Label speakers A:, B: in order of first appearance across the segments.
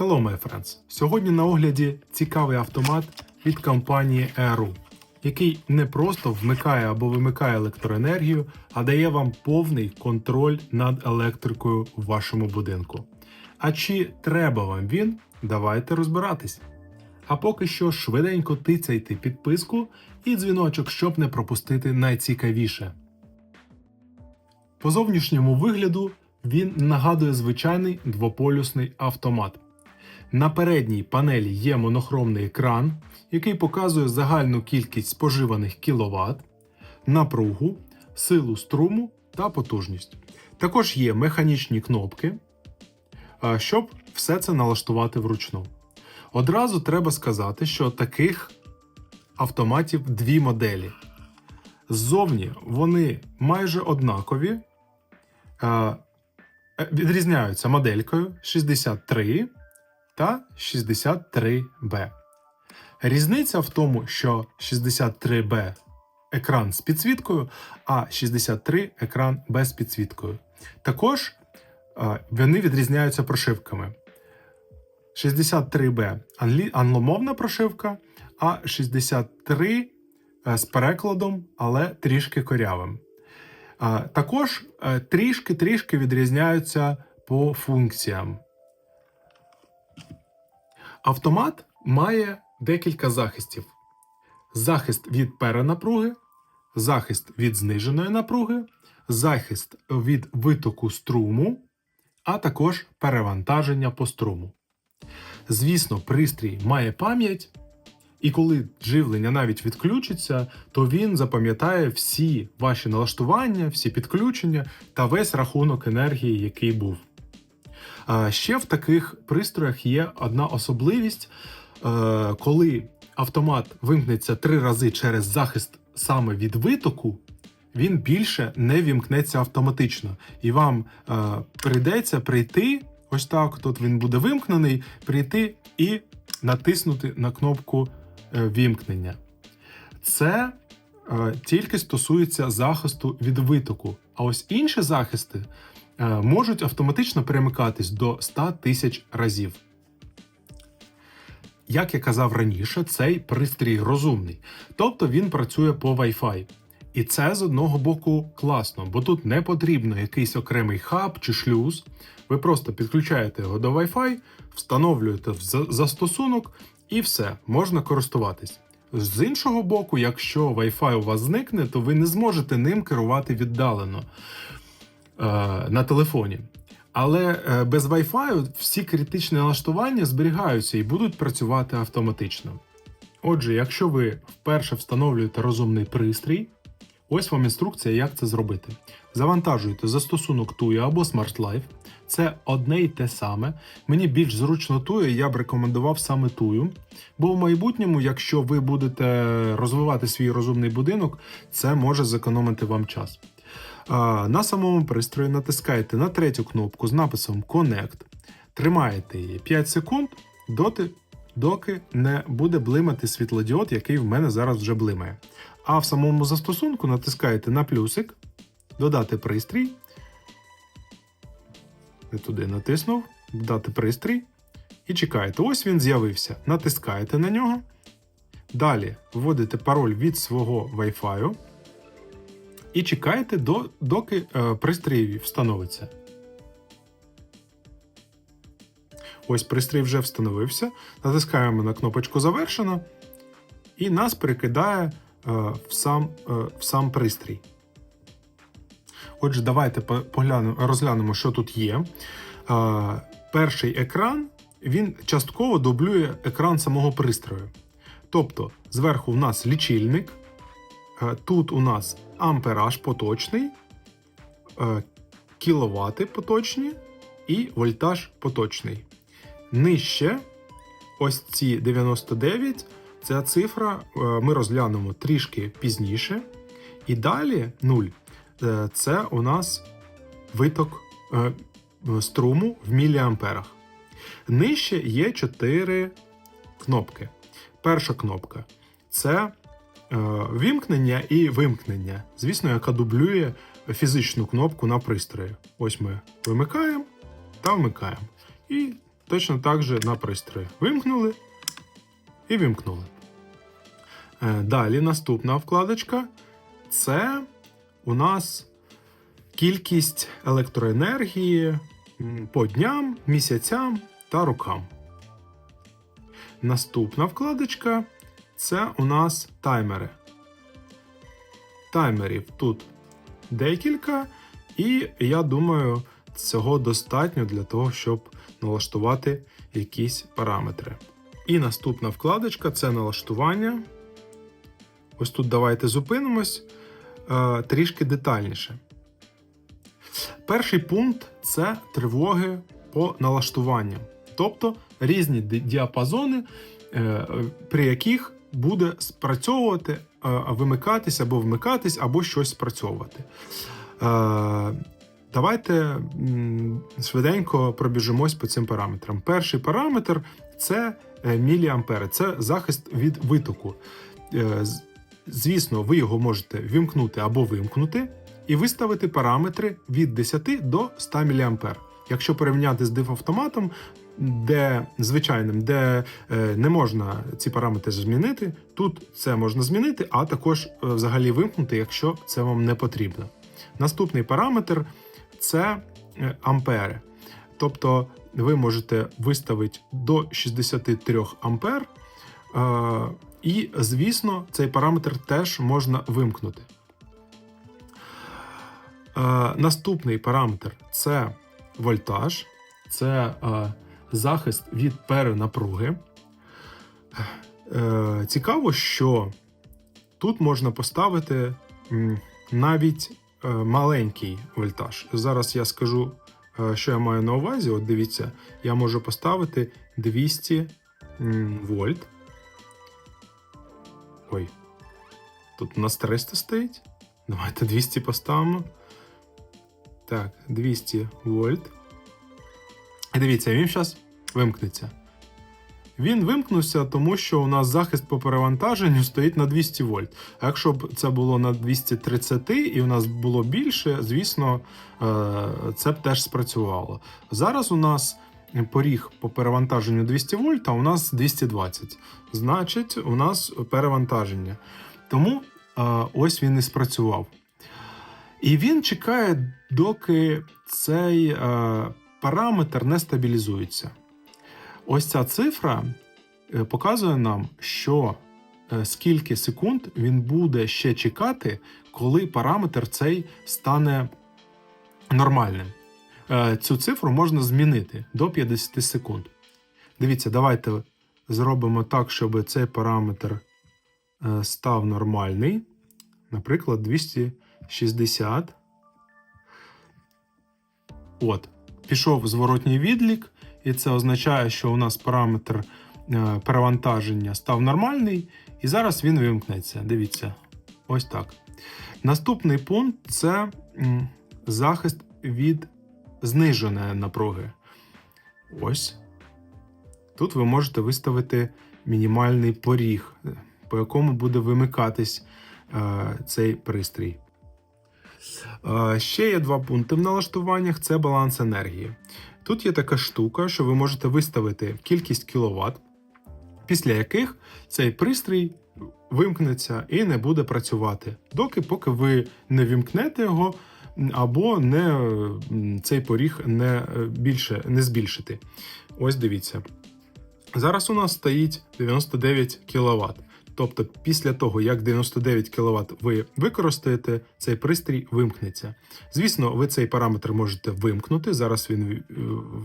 A: Hello, my friends! Сьогодні на огляді цікавий автомат від компанії ERU, який не просто вмикає або вимикає електроенергію, а дає вам повний контроль над електрикою в вашому будинку. А чи треба вам він? Давайте розбиратись. А поки що швиденько тицяйте підписку і дзвіночок, щоб не пропустити найцікавіше. По зовнішньому вигляду він нагадує звичайний двополюсний автомат. На передній панелі є монохромний екран, який показує загальну кількість споживаних кіловат, напругу, силу струму та потужність. Також є механічні кнопки, щоб все це налаштувати вручну. Одразу треба сказати, що таких автоматів дві моделі. Ззовні вони майже однакові, е, відрізняються моделькою 63 та 63B. Різниця в тому, що 63B екран з підсвіткою, а 63 екран без підсвіткою. Також вони відрізняються прошивками. 63B англомовна прошивка, а 63 е, з перекладом, але трішки корявим. Також е, трішки-трішки відрізняються по функціям. Автомат має декілька захистів: захист від перенапруги, захист від зниженої напруги, захист від витоку струму, а також перевантаження по струму. Звісно, пристрій має пам'ять, і коли живлення навіть відключиться, то він запам'ятає всі ваші налаштування, всі підключення та весь рахунок енергії, який був. Ще в таких пристроях є одна особливість, е, коли автомат вимкнеться три рази через захист саме від витоку, він більше не вімкнеться автоматично, і вам е, прийдеться прийти. Ось так, тут він буде вимкнений, прийти і натиснути на кнопку е, вімкнення. Це е, тільки стосується захисту від витоку. А ось інші захисти можуть автоматично перемикатись до 100 тисяч разів. Як я казав раніше, цей пристрій розумний, тобто він працює по Wi-Fi. І це з одного боку класно, бо тут не потрібно якийсь окремий хаб чи шлюз. Ви просто підключаєте його до Wi-Fi, встановлюєте в застосунок і все, можна користуватись. З іншого боку, якщо Wi-Fi у вас зникне, то ви не зможете ним керувати віддалено е, на телефоні. Але е, без Wi-Fi всі критичні налаштування зберігаються і будуть працювати автоматично. Отже, якщо ви вперше встановлюєте розумний пристрій, ось вам інструкція, як це зробити. Завантажуйте застосунок TUI або Smart Life. Це одне й те саме. Мені більш зручно TUI, я б рекомендував саме TUI. Бо в майбутньому, якщо ви будете розвивати свій розумний будинок, це може зекономити вам час. А, На самому пристрої натискаєте на третю кнопку з написом Connect, тримаєте її 5 секунд, доти, доки не буде блимати світлодіод, який в мене зараз вже блимає. А в самому застосунку натискаєте на плюсик, додати пристрій. Не туди натиснув, додати пристрій. І чекаєте. Ось він з'явився. Натискаєте на нього. Далі вводите пароль від свого Wi-Fi і чекаєте, до, доки е, пристрій встановиться. Ось пристрій вже встановився. Натискаємо на кнопочку Завершено, і нас перекидає е, в, сам, е, в сам пристрій. Отже, давайте поглянемо, розглянемо, що тут є. Перший екран він частково дублює екран самого пристрою. Тобто, зверху в нас лічильник, Тут у нас ампераж поточний, е, кіловати поточні і вольтаж поточний. Нижче, ось ці 99, ця цифра е, ми розглянемо трішки пізніше. І далі 0. Е, Це у нас виток е, струму в міліамперах. Нижче є 4 кнопки. Перша кнопка це е, вімкнення і вимкнення, звісно, яка дублює фізичну кнопку на пристрої. Ось ми вимикаємо та вмикаємо. І точно так же на пристрої. Вимкнули і вимкнули. Е, Далі наступна вкладочка це у нас кількість електроенергії по дням, місяцям та рокам. Наступна вкладочка це у нас таймери. Таймерів тут декілька, і я думаю, цього достатньо для того, щоб налаштувати якісь параметри. І наступна вкладочка це налаштування. Ось тут давайте зупинимось е, трішки детальніше. Перший пункт це тривоги по налаштуванням, тобто різні діапазони, е, при яких буде спрацьовувати, е, вимикатись або вмикатись, або щось спрацьовувати. Е, Давайте швиденько пробіжимось по цим параметрам. Перший параметр це е, міліампери, це захист від витоку. Звісно, ви його можете вімкнути або вимкнути і виставити параметри від 10 до 100 мА. Якщо порівняти з дифавтоматом, де звичайним, де е, не можна ці параметри змінити, тут це можна змінити, а також е, взагалі вимкнути, якщо це вам не потрібно. Наступний параметр це е, ампери. Тобто ви можете виставити до 63 ампер. І, звісно, цей параметр теж можна вимкнути. Наступний параметр це вольтаж, це е, захист від перенапруги. Е, Цікаво, що тут можна поставити навіть е, маленький вольтаж. Зараз я скажу, е, що я маю на увазі. От дивіться, я можу поставити 200 м, вольт. Ой, тут у нас 300 стоїть. Давайте 200 поставимо. Так, 200 вольт. І дивіться, він зараз вимкнеться. Він вимкнувся, тому що у нас захист по перевантаженню стоїть на 200 вольт. А якщо б це було на 230 і у нас було більше, звісно, е, це б теж спрацювало. Зараз у нас поріг по перевантаженню 200 вольт, а у нас 220. Значить, у нас перевантаження. Тому е, ось він і спрацював. І він чекає, доки цей е, параметр не стабілізується. Ось ця цифра е, показує нам, що е, скільки секунд він буде ще чекати, коли параметр цей стане нормальним. Цю цифру можна змінити до 50 секунд. Дивіться, давайте зробимо так, щоб цей параметр став нормальний. Наприклад, 260. От, пішов зворотній відлік, і це означає, що у нас параметр е, перевантаження став нормальний, і зараз він вимкнеться. Дивіться, ось так. Наступний пункт це захист від зниженої напруги. Ось. Тут ви можете виставити мінімальний поріг, по якому буде вимикатись е, цей пристрій. Е, Ще є два пункти в налаштуваннях: це баланс енергії. Тут є така штука, що ви можете виставити кількість кіловат, після яких цей пристрій вимкнеться і не буде працювати, доки поки ви не вімкнете його або не, цей поріг не е, більше не збільшити. Ось дивіться. Зараз у нас стоїть 99 кВт. Тобто, після того, як 99 кВт ви використаєте, цей пристрій вимкнеться. Звісно, ви цей параметр можете вимкнути. Зараз він е,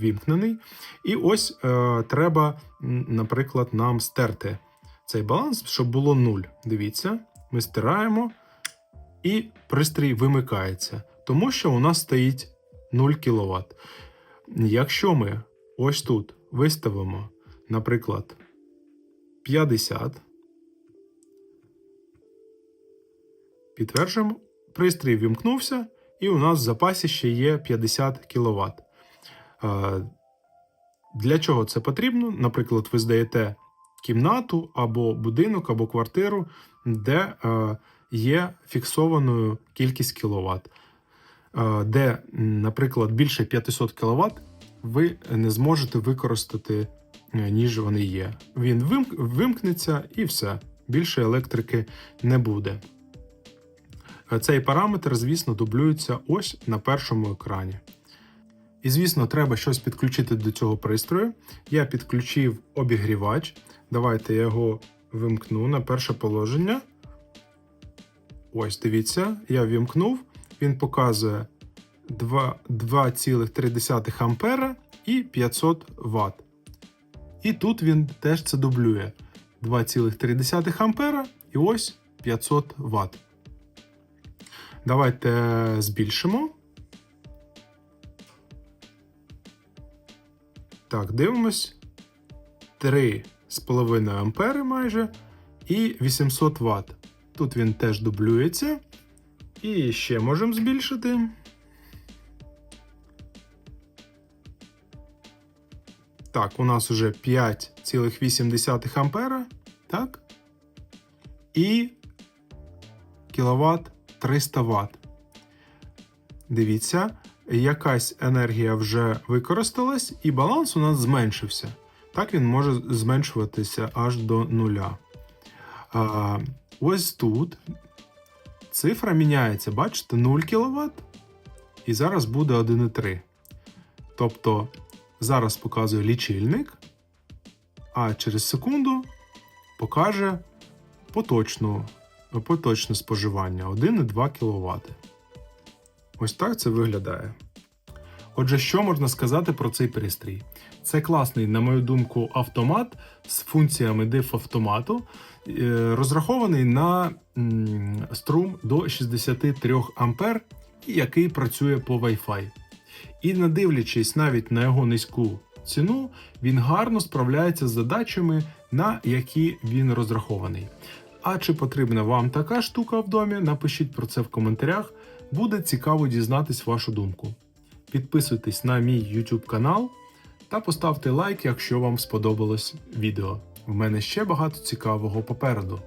A: вімкнений. І ось е, треба, наприклад, нам стерти цей баланс, щоб було 0. Дивіться, ми стираємо, і пристрій вимикається, тому що у нас стоїть 0 кВт. Якщо ми ось тут виставимо, наприклад, 50, підтверджуємо, пристрій вімкнувся, і у нас в запасі ще є 50 кВт. Для чого це потрібно? Наприклад, ви здаєте кімнату або будинок, або квартиру, де е, є фіксованою кількість кіловат, е, де, наприклад, більше 500 кВт ви не зможете використати, е, ніж вони є. Він вимкнеться і все. Більше електрики не буде. Е, Цей параметр, звісно, дублюється ось на першому екрані. І, звісно, треба щось підключити до цього пристрою. Я підключив обігрівач. Давайте я його вимкну на перше положення. Ось, дивіться, я вімкнув. Він показує 2,3 ампера і 500 Вт. І тут він теж це дублює. 2,3 ампера і ось 500 Вт. Давайте збільшимо. Так, дивимось. 3,5 ампери майже і 800 Вт. Тут він теж дублюється. І ще можемо збільшити. Так, у нас уже 5,8 ампера. Так. І кіловат 300 Вт. Дивіться, якась енергія вже використалась, і баланс у нас зменшився. Так він може зменшуватися аж до нуля. А, ось тут цифра міняється, бачите, 0 кВт, і зараз буде 1,3. Тобто зараз показує лічильник, а через секунду покаже поточну, поточне споживання 1,2 кВт. Ось так це виглядає. Отже, що можна сказати про цей пристрій? Це класний, на мою думку, автомат з функціями диф автомату, е, розрахований на струм до 63 А, який працює по Wi-Fi. І не дивлячись навіть на його низьку ціну, він гарно справляється з задачами, на які він розрахований. А чи потрібна вам така штука в домі? Напишіть про це в коментарях. Буде цікаво дізнатись вашу думку. Підписуйтесь на мій YouTube канал та поставте лайк, якщо вам сподобалось відео. В мене ще багато цікавого попереду.